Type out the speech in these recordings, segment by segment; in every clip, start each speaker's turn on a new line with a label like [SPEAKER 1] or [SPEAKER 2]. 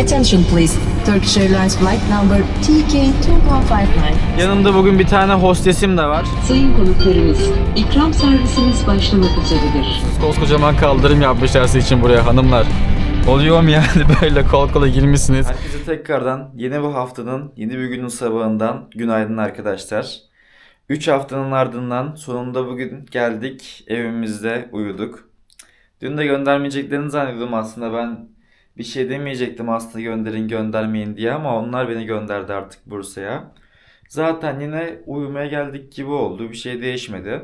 [SPEAKER 1] Attention please. Turkish Airlines flight number TK2159.
[SPEAKER 2] Yanımda bugün bir tane hostesim de var.
[SPEAKER 3] Sayın konuklarımız, ikram servisimiz başlamak üzeredir.
[SPEAKER 2] Koskocaman kaldırım yapmışlar sizin için buraya hanımlar. Oluyor mu yani böyle kol kola girmişsiniz? Herkese tekrardan yeni bir haftanın yeni bir günün sabahından günaydın arkadaşlar. 3 haftanın ardından sonunda bugün geldik evimizde uyuduk. Dün de göndermeyeceklerini zannediyordum aslında ben bir şey demeyecektim aslında gönderin göndermeyin diye ama onlar beni gönderdi artık Bursa'ya. Zaten yine uyumaya geldik gibi oldu bir şey değişmedi.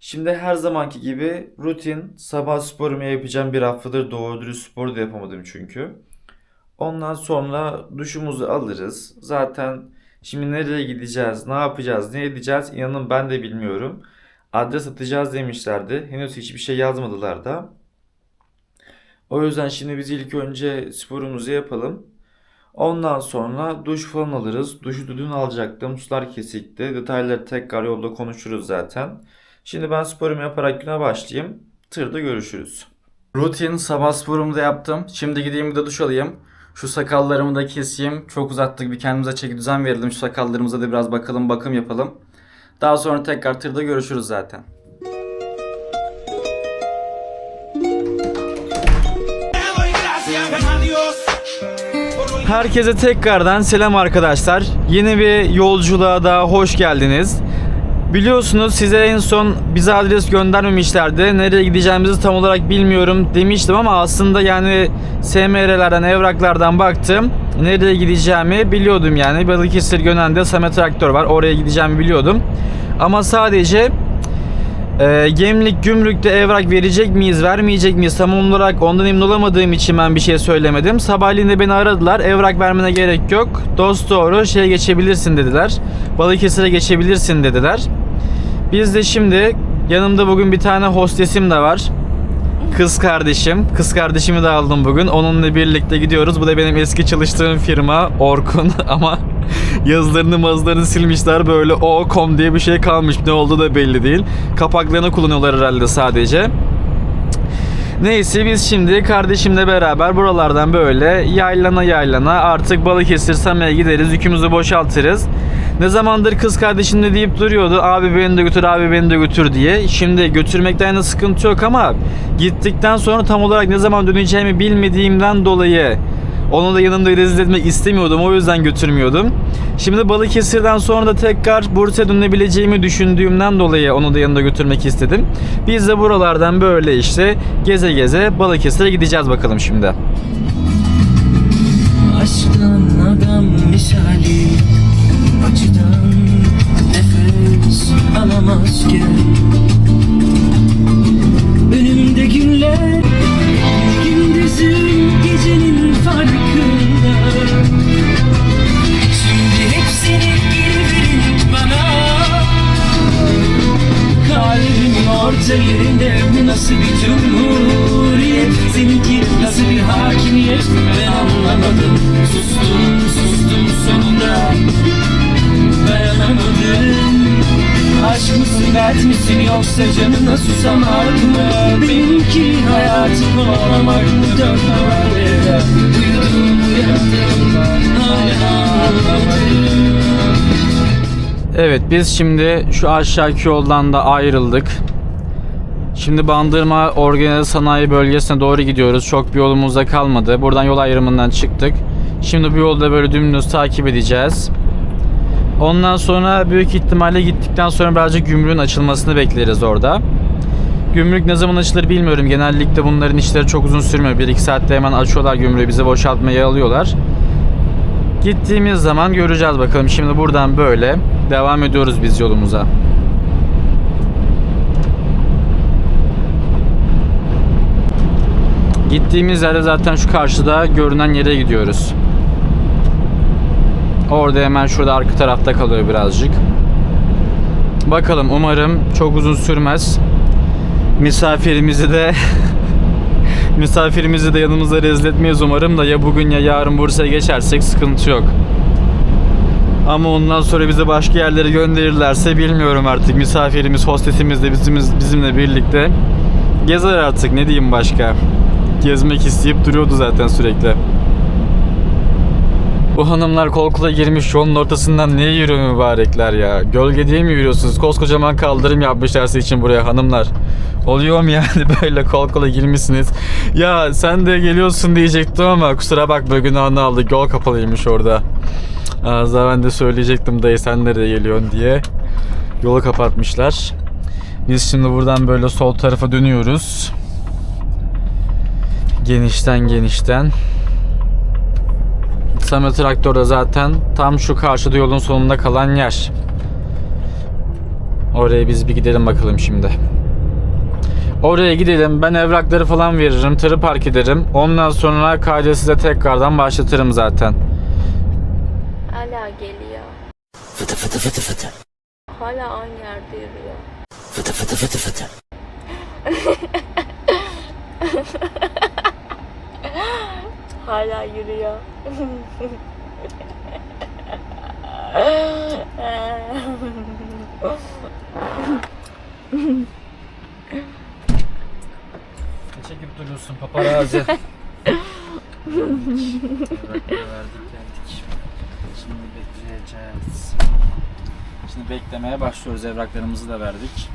[SPEAKER 2] Şimdi her zamanki gibi rutin sabah sporumu yapacağım bir haftadır doğru dürüst spor da yapamadım çünkü. Ondan sonra duşumuzu alırız. Zaten şimdi nereye gideceğiz, ne yapacağız, ne edeceğiz inanın ben de bilmiyorum. Adres atacağız demişlerdi. Henüz hiçbir şey yazmadılar da. O yüzden şimdi biz ilk önce sporumuzu yapalım. Ondan sonra duş falan alırız. Duşu dün alacaktım. Sular kesikti. Detayları tekrar yolda konuşuruz zaten. Şimdi ben sporumu yaparak güne başlayayım. Tırda görüşürüz. Rutin sabah sporumu da yaptım. Şimdi gideyim bir de duş alayım. Şu sakallarımı da keseyim. Çok uzattık bir kendimize çeki düzen verelim. Şu sakallarımıza da biraz bakalım bakım yapalım. Daha sonra tekrar tırda görüşürüz zaten. Herkese tekrardan selam arkadaşlar. Yeni bir yolculuğa da hoş geldiniz. Biliyorsunuz size en son bize adres göndermemişlerdi. Nereye gideceğimizi tam olarak bilmiyorum demiştim ama aslında yani SMR'lerden, evraklardan baktım. Nereye gideceğimi biliyordum yani. Balıkesir Gönen'de Samet Traktör var. Oraya gideceğimi biliyordum. Ama sadece e, Gemlik Gümrük'te evrak verecek miyiz, vermeyecek miyiz tam olarak ondan emin olamadığım için ben bir şey söylemedim. Sabahleyin de beni aradılar. Evrak vermene gerek yok. Dost doğru şeye geçebilirsin dediler. Balıkesir'e geçebilirsin dediler. Biz de şimdi yanımda bugün bir tane hostesim de var. Kız kardeşim. Kız kardeşimi de aldım bugün. Onunla birlikte gidiyoruz. Bu da benim eski çalıştığım firma Orkun ama yazılarını mazlarını silmişler. Böyle o.com diye bir şey kalmış. Ne olduğu da belli değil. Kapaklarını kullanıyorlar herhalde sadece. Neyse biz şimdi kardeşimle beraber buralardan böyle yaylana yaylana artık Balıkesir Same'ye gideriz. Yükümüzü boşaltırız. Ne zamandır kız kardeşim de deyip duruyordu. Abi beni de götür, abi beni de götür diye. Şimdi götürmekten de sıkıntı yok ama gittikten sonra tam olarak ne zaman döneceğimi bilmediğimden dolayı onu da yanımda rezil etmek istemiyordum. O yüzden götürmüyordum. Şimdi Balıkesir'den sonra da tekrar Bursa'ya dönebileceğimi düşündüğümden dolayı onu da yanında götürmek istedim. Biz de buralardan böyle işte geze geze Balıkesir'e gideceğiz bakalım şimdi.
[SPEAKER 4] Aşktan adam misali Acıdan nefes alamazken Önümde günler Gündüzün gecenin farkında Şimdi hepsini geri verin bana Kalbimin orta yerinde. Bu nasıl bir cumhuriyet? Seninki nasıl bir hakimiyet? Ben anlamadım. Sustum sustum sonunda. Dayanamadım. Aşk mısın dert misin yoksa canına susamak mı? Hayatım olamak mı
[SPEAKER 2] Evet biz şimdi şu aşağıki yoldan da ayrıldık. Şimdi Bandırma Organize Sanayi Bölgesi'ne doğru gidiyoruz. Çok bir yolumuz da kalmadı. Buradan yol ayrımından çıktık. Şimdi bu yolda böyle dümdüz takip edeceğiz. Ondan sonra büyük ihtimalle gittikten sonra birazcık gümrüğün açılmasını bekleriz orada. Gümrük ne zaman açılır bilmiyorum. Genellikle bunların işleri çok uzun sürmüyor. 1-2 saatte hemen açıyorlar gümrüğü. Bizi boşaltmaya alıyorlar. Gittiğimiz zaman göreceğiz bakalım. Şimdi buradan böyle devam ediyoruz biz yolumuza. Gittiğimiz yerde zaten şu karşıda görünen yere gidiyoruz. Orada hemen şurada arka tarafta kalıyor birazcık. Bakalım umarım çok uzun sürmez. Misafirimizi de misafirimizi de yanımıza rezil etmeyiz umarım da ya bugün ya yarın Bursa'ya geçersek sıkıntı yok. Ama ondan sonra bizi başka yerlere gönderirlerse bilmiyorum artık. Misafirimiz, hostesimiz de bizimiz, bizimle birlikte gezer artık ne diyeyim başka. Gezmek isteyip duruyordu zaten sürekli. Bu hanımlar kol kola girmiş yolun ortasından niye yürüyor mübarekler ya? Gölge diye mi yürüyorsunuz? Koskocaman kaldırım yapmışlar sizin için buraya hanımlar. Oluyor mu yani böyle kol girmişsiniz? Ya sen de geliyorsun diyecektim ama kusura bakma günahını aldık. Yol kapalıymış orada. Az daha ben de söyleyecektim dayı sen nereye geliyorsun diye. Yolu kapatmışlar. Biz şimdi buradan böyle sol tarafa dönüyoruz. Genişten genişten. Samet Traktör de zaten tam şu karşıda yolun sonunda kalan yer. Oraya biz bir gidelim bakalım şimdi. Oraya gidelim. Ben evrakları falan veririm. Tırı park ederim. Ondan sonra kaydı size tekrardan başlatırım zaten.
[SPEAKER 5] Hala geliyor.
[SPEAKER 4] Fıtı fıtı fıtı fıtı.
[SPEAKER 5] Hala aynı yerde yürüyor.
[SPEAKER 4] Fıtı fıtı fıtı fıtı.
[SPEAKER 5] Hala yürüyor.
[SPEAKER 2] Ne çekip duruyorsun paparazzi? verdik geldik. Şimdi bekleyeceğiz. Şimdi beklemeye başlıyoruz. Evraklarımızı da verdik.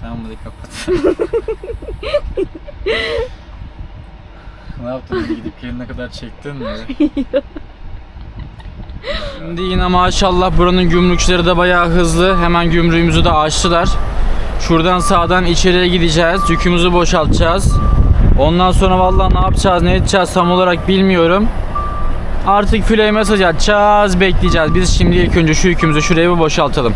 [SPEAKER 2] Tamam hadi kapat. ne yaptın? Gidip gelene kadar çektin mi? Şimdi yine maşallah buranın gümrükçileri de bayağı hızlı. Hemen gümrüğümüzü de açtılar. Şuradan sağdan içeriye gideceğiz. Yükümüzü boşaltacağız. Ondan sonra vallahi ne yapacağız, ne edeceğiz tam olarak bilmiyorum. Artık fileye mesaj atacağız, bekleyeceğiz. Biz şimdi ilk önce şu yükümüzü şuraya bir boşaltalım.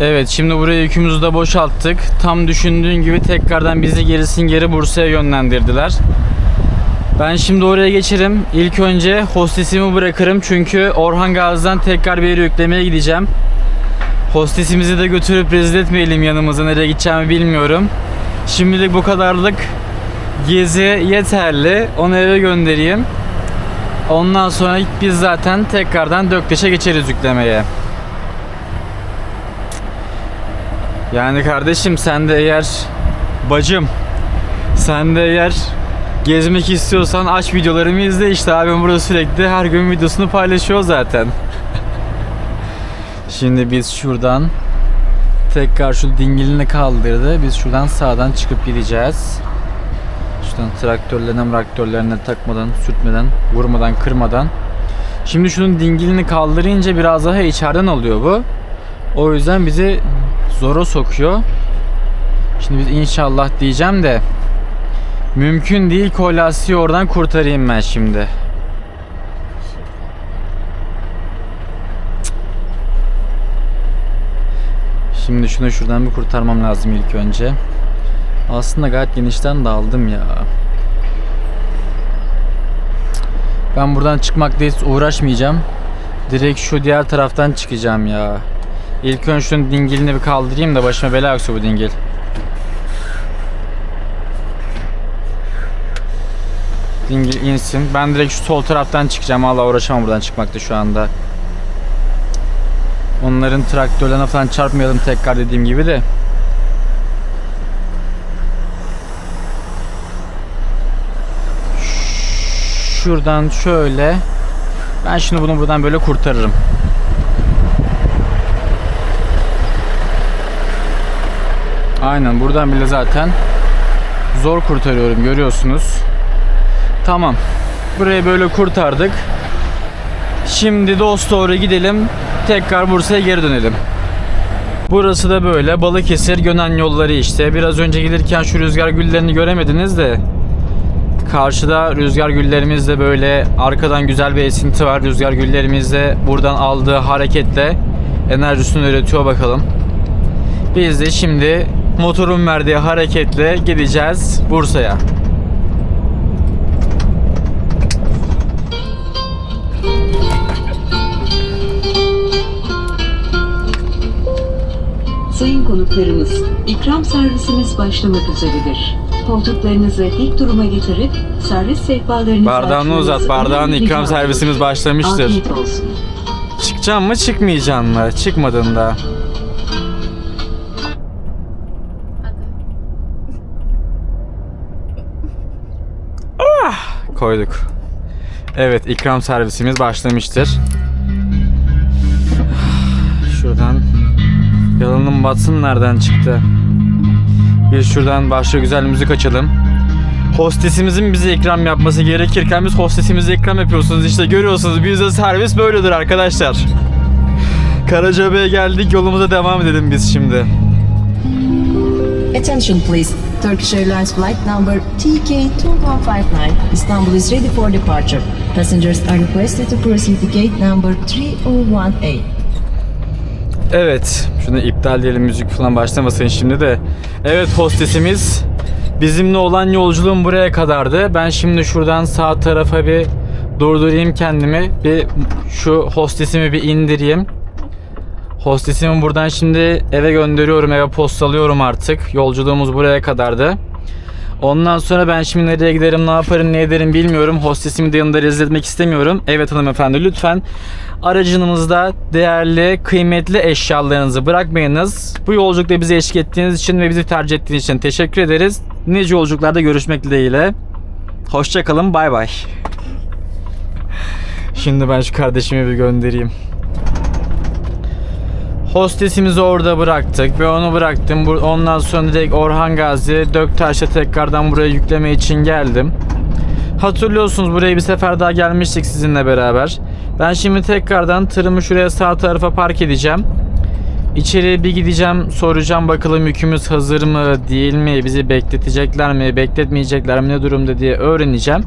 [SPEAKER 2] Evet şimdi buraya yükümüzü de boşalttık. Tam düşündüğün gibi tekrardan bizi gerisin geri Bursa'ya yönlendirdiler. Ben şimdi oraya geçerim. İlk önce hostesimi bırakırım çünkü Orhan Gazi'den tekrar bir yere yüklemeye gideceğim. Hostesimizi de götürüp rezil etmeyelim yanımıza nereye gideceğimi bilmiyorum. Şimdilik bu kadarlık gezi yeterli. Onu eve göndereyim. Ondan sonra biz zaten tekrardan Döktaş'a geçeriz yüklemeye. Yani kardeşim sen de eğer bacım sen de eğer gezmek istiyorsan aç videolarımı izle işte abim burada sürekli her gün videosunu paylaşıyor zaten. Şimdi biz şuradan tekrar şu dingilini kaldırdı. Biz şuradan sağdan çıkıp gideceğiz. Şuradan traktörlerine traktörlerine takmadan, sürtmeden, vurmadan, kırmadan. Şimdi şunun dingilini kaldırınca biraz daha içeriden alıyor bu. O yüzden bizi zora sokuyor. Şimdi biz inşallah diyeceğim de mümkün değil kolasyonu oradan kurtarayım ben şimdi. Şimdi şunu şuradan bir kurtarmam lazım ilk önce. Aslında gayet genişten de aldım ya. Ben buradan çıkmakta hiç uğraşmayacağım. Direkt şu diğer taraftan çıkacağım ya. İlk önce şunun dingilini bir kaldırayım da başıma bela yoksa bu dingil. Dingil insin. Ben direkt şu sol taraftan çıkacağım. Allah uğraşamam buradan çıkmakta şu anda. Onların traktörlerine falan çarpmayalım tekrar dediğim gibi de. Şuradan şöyle. Ben şimdi bunu buradan böyle kurtarırım. Aynen buradan bile zaten zor kurtarıyorum görüyorsunuz. Tamam. Burayı böyle kurtardık. Şimdi dost doğru gidelim. Tekrar Bursa'ya geri dönelim. Burası da böyle Balıkesir Gönen yolları işte. Biraz önce gelirken şu rüzgar güllerini göremediniz de karşıda rüzgar güllerimiz de böyle arkadan güzel bir esinti var. Rüzgar güllerimiz de buradan aldığı hareketle enerjisini üretiyor bakalım. Biz de şimdi motorun verdiği hareketle gideceğiz Bursa'ya.
[SPEAKER 3] Sayın konuklarımız, ikram servisimiz başlamak üzeredir. Koltuklarınızı dik duruma getirip servis sehpalarınızı
[SPEAKER 2] Bardağını uzat, bardağını
[SPEAKER 3] rica
[SPEAKER 2] ikram servisimiz başlamıştır. Çıkacağım mı çıkmayacağım mı? Çıkmadın Koyduk. Evet ikram servisimiz başlamıştır. Şuradan Yalanın batsın nereden çıktı? Bir şuradan başka güzel müzik açalım. Hostesimizin bize ikram yapması gerekirken biz hostesimize ikram yapıyorsunuz. İşte görüyorsunuz bizde servis böyledir arkadaşlar. Karacabey'e geldik yolumuza devam edelim biz şimdi.
[SPEAKER 1] Attention please. Turkish Airlines flight number TK2159 Istanbul is ready for departure. Passengers are requested to proceed to gate number 301A.
[SPEAKER 2] Evet. Şunu iptal diyelim müzik falan başlamasın şimdi de. Evet hostesimiz bizimle olan yolculuğum buraya kadardı. Ben şimdi şuradan sağ tarafa bir durdurayım kendimi. Bir şu hostesimi bir indireyim. Hostesimi buradan şimdi eve gönderiyorum. Eve postalıyorum artık. Yolculuğumuz buraya kadardı. Ondan sonra ben şimdi nereye giderim, ne yaparım, ne ederim bilmiyorum. Hostesimi de yanında rezil etmek istemiyorum. Evet hanımefendi lütfen aracınızda değerli, kıymetli eşyalarınızı bırakmayınız. Bu yolculukta bizi eşlik ettiğiniz için ve bizi tercih ettiğiniz için teşekkür ederiz. Nice yolculuklarda görüşmek dileğiyle. Hoşçakalın, bay bay. Şimdi ben şu kardeşimi bir göndereyim. Hostesimizi orada bıraktık ve onu bıraktım. Ondan sonra direkt Orhan Gazi Döktaş'a tekrardan buraya yükleme için geldim. Hatırlıyorsunuz buraya bir sefer daha gelmiştik sizinle beraber. Ben şimdi tekrardan tırımı şuraya sağ tarafa park edeceğim. İçeriye bir gideceğim soracağım bakalım yükümüz hazır mı değil mi bizi bekletecekler mi bekletmeyecekler mi ne durumda diye öğreneceğim.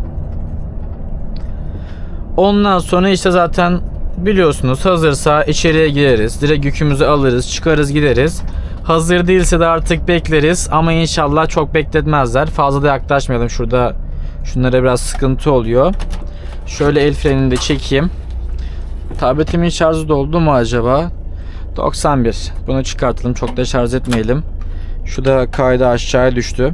[SPEAKER 2] Ondan sonra işte zaten biliyorsunuz hazırsa içeriye gireriz. Direkt yükümüzü alırız, çıkarız gideriz. Hazır değilse de artık bekleriz ama inşallah çok bekletmezler. Fazla da yaklaşmayalım. Şurada şunlara biraz sıkıntı oluyor. Şöyle el frenini de çekeyim. Tabletimin şarjı doldu mu acaba? 91. Bunu çıkartalım. Çok da şarj etmeyelim. Şu da kaydı aşağıya düştü.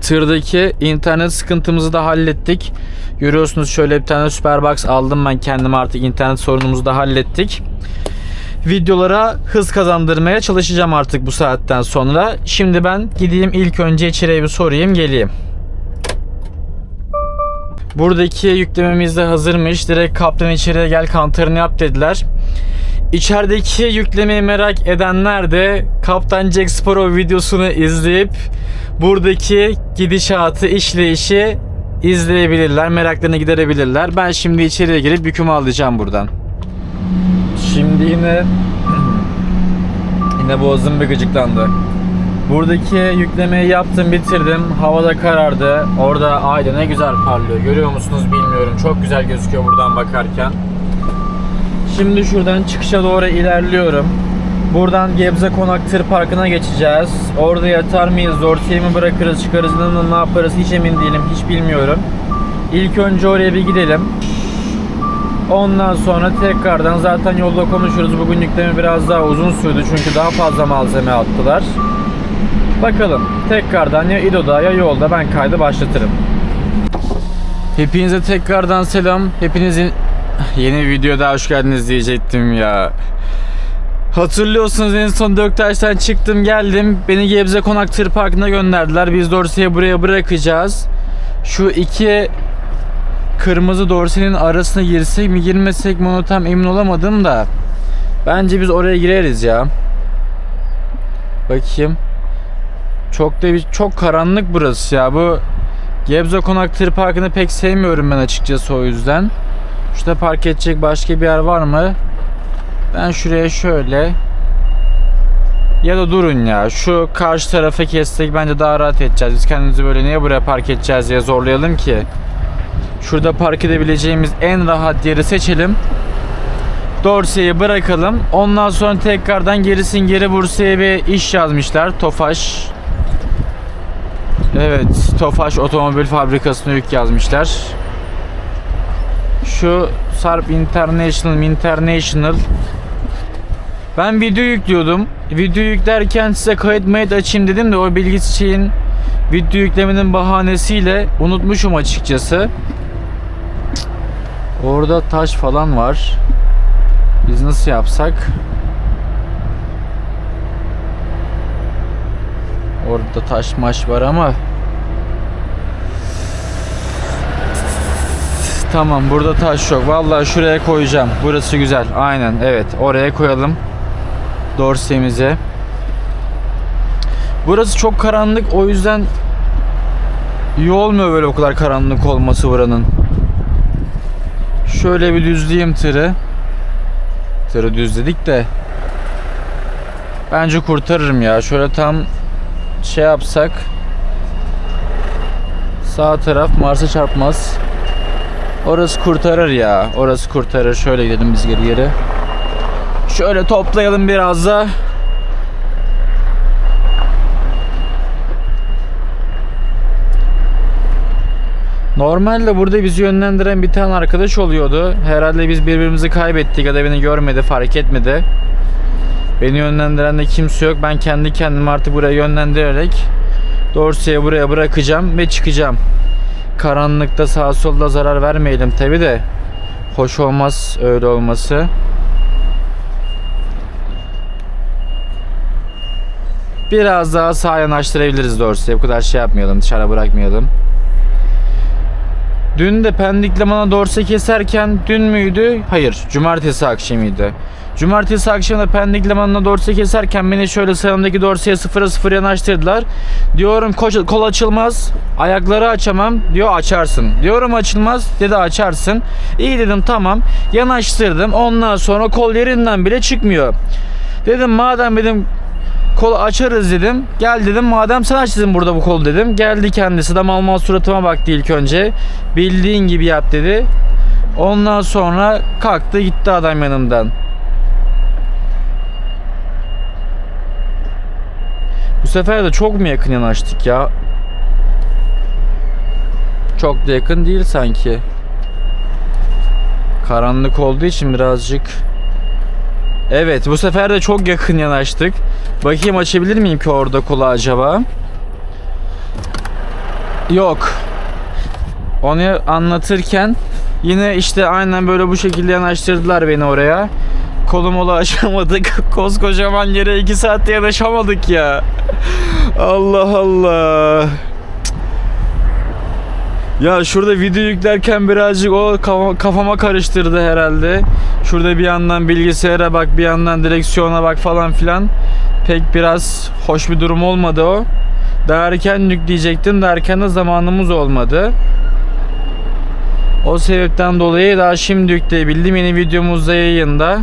[SPEAKER 2] Tırdaki internet sıkıntımızı da hallettik. Görüyorsunuz şöyle bir tane Superbox aldım ben kendime artık internet sorunumuzu da hallettik. Videolara hız kazandırmaya çalışacağım artık bu saatten sonra. Şimdi ben gideyim ilk önce içeriye bir sorayım geleyim. Buradaki yüklememiz de hazırmış. Direkt kaptan içeriye gel kantarını yap dediler. İçerideki yüklemeyi merak edenler de Kaptan Jack Sparrow videosunu izleyip buradaki gidişatı, işleyişi izleyebilirler. Meraklarını giderebilirler. Ben şimdi içeriye girip yükümü alacağım buradan. Şimdi yine yine boğazım bir gıcıklandı. Buradaki yüklemeyi yaptım bitirdim. Havada karardı. Orada ayda ne güzel parlıyor. Görüyor musunuz bilmiyorum. Çok güzel gözüküyor buradan bakarken. Şimdi şuradan çıkışa doğru ilerliyorum. Buradan Gebze Konak Tır Parkı'na geçeceğiz. Orada yatar mıyız, ortaya mı bırakırız, çıkarız, ne, yaparız hiç emin değilim, hiç bilmiyorum. İlk önce oraya bir gidelim. Ondan sonra tekrardan zaten yolda konuşuruz. Bugün yükleme biraz daha uzun sürdü çünkü daha fazla malzeme attılar. Bakalım tekrardan ya İdo'da ya yolda ben kaydı başlatırım. Hepinize tekrardan selam. Hepinizin yeni bir videoda hoş geldiniz diyecektim ya. Hatırlıyorsunuz en son Döktaş'tan çıktım geldim. Beni Gebze Konak Tır Parkı'na gönderdiler. Biz Dorsey'i buraya bırakacağız. Şu iki kırmızı dorsenin arasına girsek mi girmesek mi onu tam emin olamadım da. Bence biz oraya gireriz ya. Bakayım. Çok da bir, çok karanlık burası ya. Bu Gebze Konak Tır Parkı'nı pek sevmiyorum ben açıkçası o yüzden. Şurada park edecek başka bir yer var mı? Ben şuraya şöyle ya da durun ya. Şu karşı tarafa kessek bence daha rahat edeceğiz. Biz kendimizi böyle niye buraya park edeceğiz diye zorlayalım ki. Şurada park edebileceğimiz en rahat yeri seçelim. Dorsey'i bırakalım. Ondan sonra tekrardan gerisin geri Bursa'ya bir iş yazmışlar. Tofaş. Evet, Tofaş Otomobil Fabrikası'na yük yazmışlar. Şu Sarp International International ben video yüklüyordum. Video yüklerken size kayıt mayıt açayım dedim de o bilgisi şeyin video yüklemenin bahanesiyle unutmuşum açıkçası. Orada taş falan var. Biz nasıl yapsak? Orada taş maş var ama Tamam burada taş yok. Vallahi şuraya koyacağım. Burası güzel. Aynen evet. Oraya koyalım. Dorsemize. Burası çok karanlık. O yüzden iyi olmuyor böyle o kadar karanlık olması buranın. Şöyle bir düzleyeyim tırı. Tırı düzledik de. Bence kurtarırım ya. Şöyle tam şey yapsak. Sağ taraf Mars'a çarpmaz. Orası kurtarır ya. Orası kurtarır. Şöyle gidelim biz geri geri. Şöyle toplayalım biraz da. Normalde burada bizi yönlendiren bir tane arkadaş oluyordu. Herhalde biz birbirimizi kaybettik ya da beni görmedi, fark etmedi. Beni yönlendiren de kimse yok. Ben kendi kendimi artık buraya yönlendirerek Dorsey'e buraya bırakacağım ve çıkacağım. Karanlıkta sağa solda zarar vermeyelim tabi de. Hoş olmaz öyle olması. Biraz daha sağa yanaştırabiliriz Dorsey'e. Bu kadar şey yapmayalım, dışarı bırakmayalım. Dün de Pendik Liman'a Dorse keserken dün müydü? Hayır, cumartesi akşamıydı. Cumartesi akşamı da Pendik Limanı'na keserken beni şöyle sağımdaki Dorse'ye sıfıra sıfır yanaştırdılar. Diyorum kol, kol açılmaz, ayakları açamam. Diyor açarsın. Diyorum açılmaz, dedi açarsın. İyi dedim tamam. Yanaştırdım. Ondan sonra kol yerinden bile çıkmıyor. Dedim madem dedim kolu açarız dedim. Gel dedim madem sen aç dedim burada bu kol dedim. Geldi kendisi de mal mal suratıma baktı ilk önce. Bildiğin gibi yap dedi. Ondan sonra kalktı gitti adam yanımdan. Bu sefer de çok mu yakın yanaştık ya? Çok da yakın değil sanki. Karanlık olduğu için birazcık Evet bu sefer de çok yakın yanaştık. Bakayım açabilir miyim ki orada kolu acaba? Yok. Onu anlatırken yine işte aynen böyle bu şekilde yanaştırdılar beni oraya. Kolum ola açamadık. Koskocaman yere 2 saatte yanaşamadık ya. Allah Allah. Ya şurada video yüklerken birazcık o kafa- kafama karıştırdı herhalde. Şurada bir yandan bilgisayara bak, bir yandan direksiyona bak falan filan. Pek biraz hoş bir durum olmadı o. Daha erken yükleyecektim de erken de zamanımız olmadı. O sebepten dolayı daha şimdi yükleyebildim. Yeni videomuzda yayında.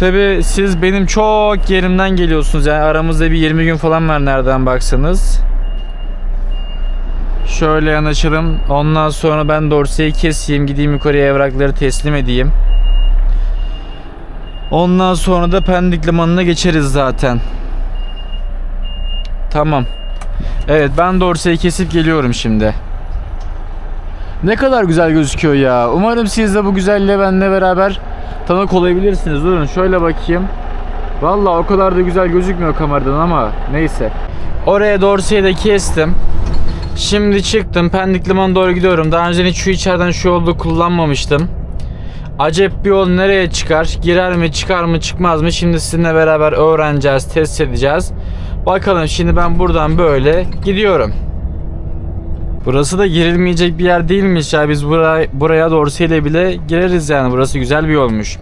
[SPEAKER 2] Tabi siz benim çok yerimden geliyorsunuz. Yani aramızda bir 20 gün falan var nereden baksanız. Şöyle yanaşalım. Ondan sonra ben dorseyi keseyim. Gideyim yukarıya evrakları teslim edeyim. Ondan sonra da Pendik Limanı'na geçeriz zaten. Tamam. Evet ben dorseyi kesip geliyorum şimdi. Ne kadar güzel gözüküyor ya. Umarım siz de bu güzelliğe benimle beraber tanık olabilirsiniz. Durun şöyle bakayım. Vallahi o kadar da güzel gözükmüyor kameradan ama neyse. Oraya dorseyi de kestim. Şimdi çıktım. Pendik Limanı'na doğru gidiyorum. Daha önce hiç şu içeriden şu yolu kullanmamıştım. Acep bir yol nereye çıkar? Girer mi, çıkar mı, çıkmaz mı? Şimdi sizinle beraber öğreneceğiz, test edeceğiz. Bakalım şimdi ben buradan böyle gidiyorum. Burası da girilmeyecek bir yer değilmiş ya. Biz buraya, buraya dorseyle bile gireriz yani. Burası güzel bir yolmuş.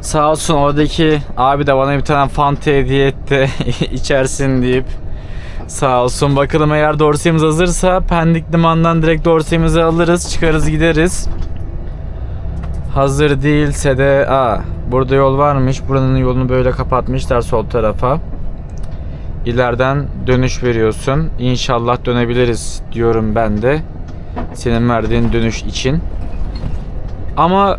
[SPEAKER 2] Sağ olsun oradaki abi de bana bir tane fanta hediye etti. içersin deyip. Sağ olsun. Bakalım eğer dorseyimiz hazırsa Pendik Liman'dan direkt dorseyimizi alırız. Çıkarız gideriz. Hazır değilse de aa burada yol varmış. Buranın yolunu böyle kapatmışlar sol tarafa. İleriden dönüş veriyorsun. İnşallah dönebiliriz diyorum ben de. Senin verdiğin dönüş için. Ama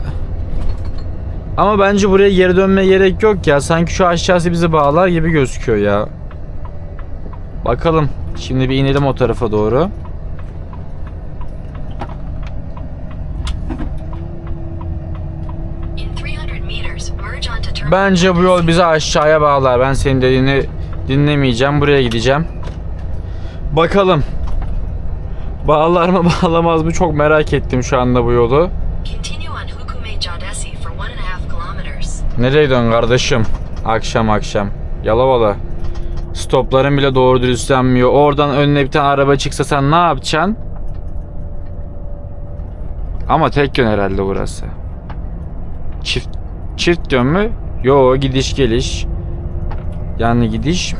[SPEAKER 2] ama bence buraya geri dönmeye gerek yok ya. Sanki şu aşağısı bizi bağlar gibi gözüküyor ya. Bakalım. Şimdi bir inelim o tarafa doğru.
[SPEAKER 6] In 300 meters, merge onto terminal.
[SPEAKER 2] Bence bu yol bizi aşağıya bağlar. Ben senin dediğini dinlemeyeceğim. Buraya gideceğim. Bakalım. Bağlar mı bağlamaz mı çok merak ettim şu anda bu yolu. Nereye dön kardeşim? Akşam akşam. Yalovalı. Stopların bile doğru dürüst. Oradan önüne bir tane araba çıksa sen ne yapacaksın? Ama tek yön herhalde burası. Çift çift yön mü? Yo gidiş geliş. Yani gidiş.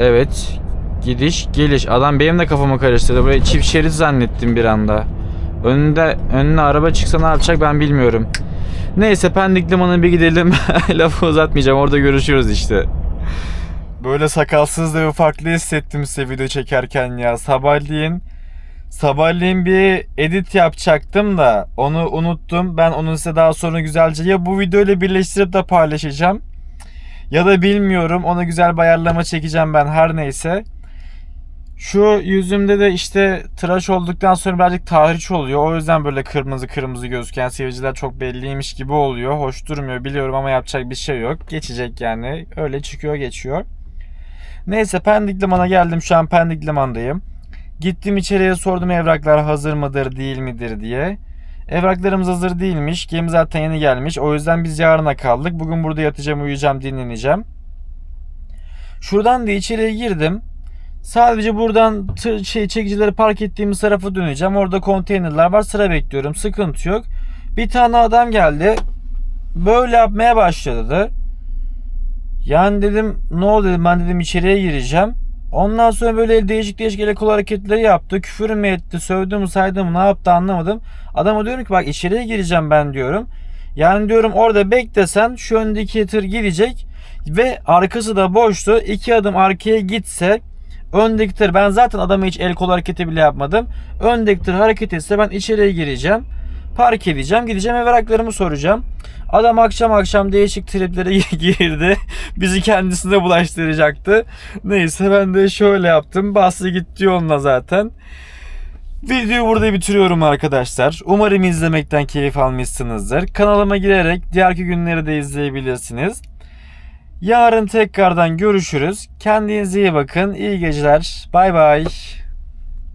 [SPEAKER 2] Evet. Gidiş geliş. Adam benim de kafamı karıştırdı. Burayı çift şerit zannettim bir anda. Önünde önüne araba çıksa ne yapacak ben bilmiyorum. Neyse Pendik Limanı'na bir gidelim. Lafı uzatmayacağım. Orada görüşürüz işte. Böyle sakalsız da bir farklı hissettim size video çekerken ya. Sabahleyin Sabahleyin bir edit yapacaktım da onu unuttum. Ben onu size daha sonra güzelce ya bu videoyla birleştirip de paylaşacağım. Ya da bilmiyorum. Ona güzel bir ayarlama çekeceğim ben her neyse. Şu yüzümde de işte tıraş olduktan sonra birazcık tahriş oluyor. O yüzden böyle kırmızı kırmızı gözüken sivilceler çok belliymiş gibi oluyor. Hoş durmuyor biliyorum ama yapacak bir şey yok. Geçecek yani. Öyle çıkıyor geçiyor. Neyse Pendik Liman'a geldim. Şu an Pendik Liman'dayım. Gittim içeriye sordum evraklar hazır mıdır değil midir diye. Evraklarımız hazır değilmiş. Gemi zaten yeni gelmiş. O yüzden biz yarına kaldık. Bugün burada yatacağım, uyuyacağım, dinleneceğim. Şuradan da içeriye girdim. Sadece buradan tır, şey çekicileri park ettiğimiz tarafa döneceğim. Orada konteynerler var. Sıra bekliyorum. Sıkıntı yok. Bir tane adam geldi. Böyle yapmaya başladı. Yani dedim ne oldu dedim ben dedim içeriye gireceğim. Ondan sonra böyle değişik değişik el kol hareketleri yaptı. Küfür mü etti, sövdü mü, saydı mı, ne yaptı anlamadım. Adama diyorum ki bak içeriye gireceğim ben diyorum. Yani diyorum orada beklesen şu öndeki tır gidecek ve arkası da boştu. İki adım arkaya gitse öndeki tır ben zaten adama hiç el kol hareketi bile yapmadım. Öndeki tır hareket etse ben içeriye gireceğim. Park edeceğim. Gideceğim evraklarımı soracağım. Adam akşam akşam değişik triplere girdi. Bizi kendisine bulaştıracaktı. Neyse ben de şöyle yaptım. Bastı gitti yoluna zaten. Videoyu burada bitiriyorum arkadaşlar. Umarım izlemekten keyif almışsınızdır. Kanalıma girerek diğerki günleri de izleyebilirsiniz. Yarın tekrardan görüşürüz. Kendinize iyi bakın. İyi geceler. Bay bay.